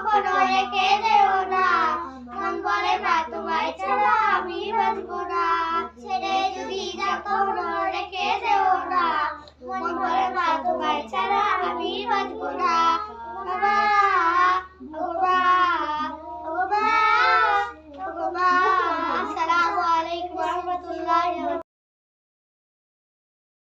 কখনো রেখে যেও না। মন বলে না, তোমায় ছাড়া আমি বাঁচবো না। ছেড়ে যদি যা করো